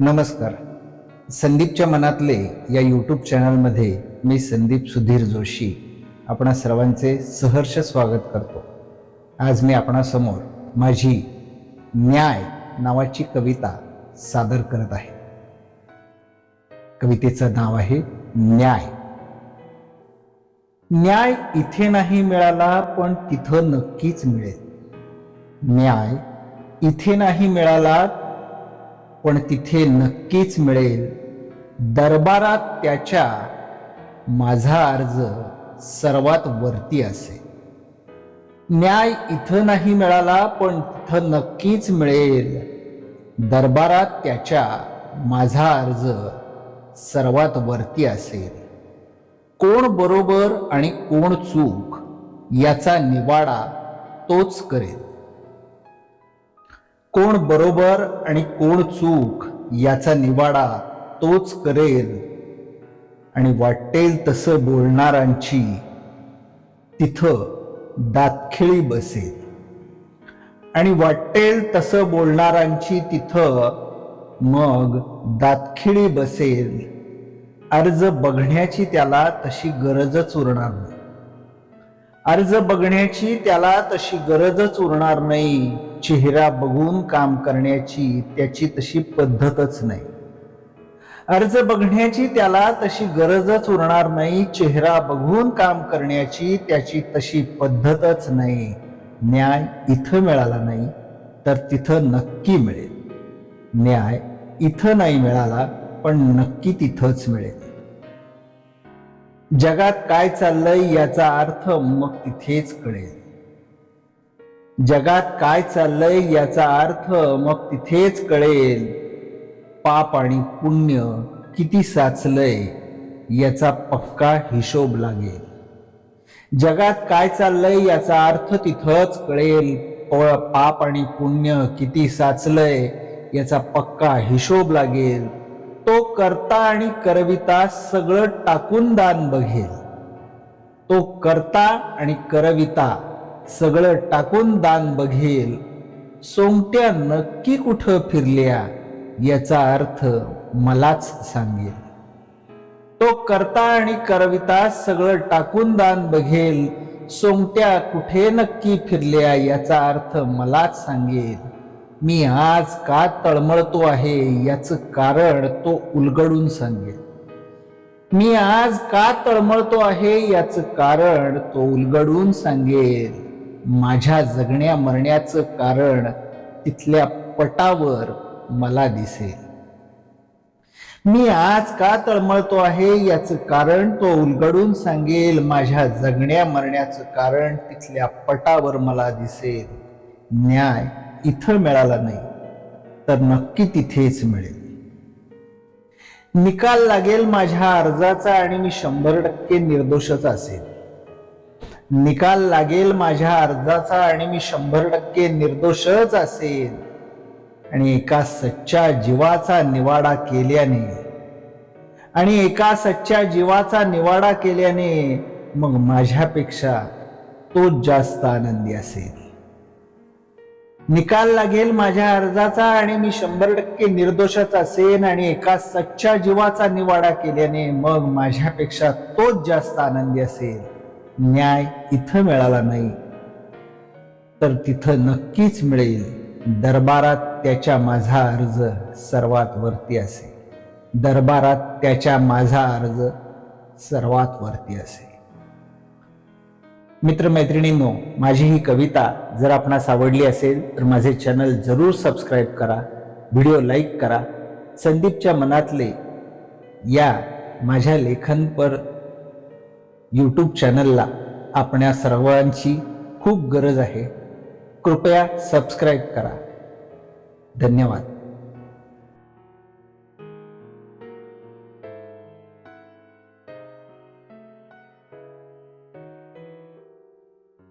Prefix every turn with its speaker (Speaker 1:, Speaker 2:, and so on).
Speaker 1: नमस्कार. संदीपच्या मनातले या यूट्यूब चॅनलमध्ये मी संदीप सुधीर जोशी आपणा सर्वांचे सहर्ष स्वागत करतो. आज मी आपणासमोर माझी न्याय नावाची कविता सादर करत आहे. कवितेचं नाव आहे न्याय. न्याय इथे नाही मिळाला पण तिथं नक्कीच मिळेल. न्याय इथे नाही मिळाला पण तिथे नक्कीच मिळेल. दरबारात त्याच्या माझा अर्ज सर्वात वरती असेल न्याय इथं नाही मिळाला पण तिथं नक्कीच मिळेल. दरबारात त्याच्या माझा अर्ज सर्वात वरती असेल. कोण बरोबर आणि कोण चूक याचा निवाडा तोच करेल. कोण बरोबर आणि कोण चूक याचा निवाडा तोच करेल. आणि वाटेल तसं बोलणारांची तिथं दातखिळी बसेल. आणि वाटेल तसं बोलणारांची तिथं मग दातखिळी बसेल. अर्ज बघण्याची त्याला तशी गरजच उरणार नाही. अर्ज बघण्याची त्याला तशी गरजच उरणार नाही. चेहरा बघून काम करण्याची त्याची तशी पद्धतच नाही. अर्ज बघण्याची त्याला तशी गरजच उरणार नाही चेहरा बघून काम करण्याची त्याची तशी पद्धतच नाही. न्याय इथं मिळाला नाही तर तिथं नक्की मिळेल. न्याय इथं नाही मिळाला पण नक्की तिथंच मिळेल. जगात काय चाललंय याचा अर्थ मग तिथेच कळेल. जगात काय चाललंय याचा अर्थ मग तिथेच कळेल. पाप आणि पुण्य किती साचलंय याचा पक्का हिशोब लागेल. जगात काय चाललंय याचा अर्थ तिथंच कळेल. पाप आणि पुण्य किती साचलंय याचा पक्का हिशोब लागेल. तो करता आणि करविता सगळं टाकून दान बघेल. तो करता आणि करविता सगळं टाकून दान बघेल. सोंगट्या नक्की कुठं फिरल्या याचा अर्थ मलाच सांगेल. तो करता आणि करविता सगळं टाकून दान बघेल सोंगट्या कुठे नक्की फिरल्या याचा अर्थ मलाच सांगेल. मी आज का तळमळतो आहे याचं कारण तो उलगडून सांगेल. मी आज का तळमळतो आहे याचं कारण तो उलगडून सांगेल. माझ्या जगण्या मरण्याचं कारण तिथल्या पटावर मला दिसेल. मी आज का तळमळतो आहे याचं कारण तो उलगडून सांगेल माझ्या जगण्या मरण्याचं कारण तिथल्या पटावर मला दिसेल. न्याय इथं मिळाला नाही तर नक्की तिथेच मिळेल. निकाल लागेल माझ्या अर्जाचा आणि मी शंभर टक्के निर्दोषच असेल. निकाल लागेल माझ्या अर्जाचा आणि मी शंभर टक्के निर्दोषच असेल आणि एका सच्च्या जीवाचा निवाडा केल्याने आणि एका सच्च्या जीवाचा निवाडा केल्याने मग माझ्यापेक्षा तोच जास्त आनंदी असेल. निकाल लागेल माझ्या अर्जाचा आणि मी शंभर टक्के निर्दोषच असेन आणि एका सच्च्या जीवाचा निवाडा केल्याने मग माझ्यापेक्षा तोच जास्त आनंदी असेल. न्याय इथं मिळाला नाही तर तिथं नक्कीच मिळेल. दरबारात त्याच्या माझा अर्ज सर्वात वरती असेल. दरबारात त्याच्या माझा अर्ज सर्वात वरती असेल. मित्रमैत्रिणींनो माझी ही कविता जर आपणास आवडली असेल तर माझे चॅनल जरूर सबस्क्राईब करा व्हिडिओ लाईक करा. संदीपच्या मनातले या माझ्या लेखनपर यूट्यूब चॅनलला आपल्या सर्वांची खूप गरज आहे. कृपया सबस्क्राईब करा. धन्यवाद.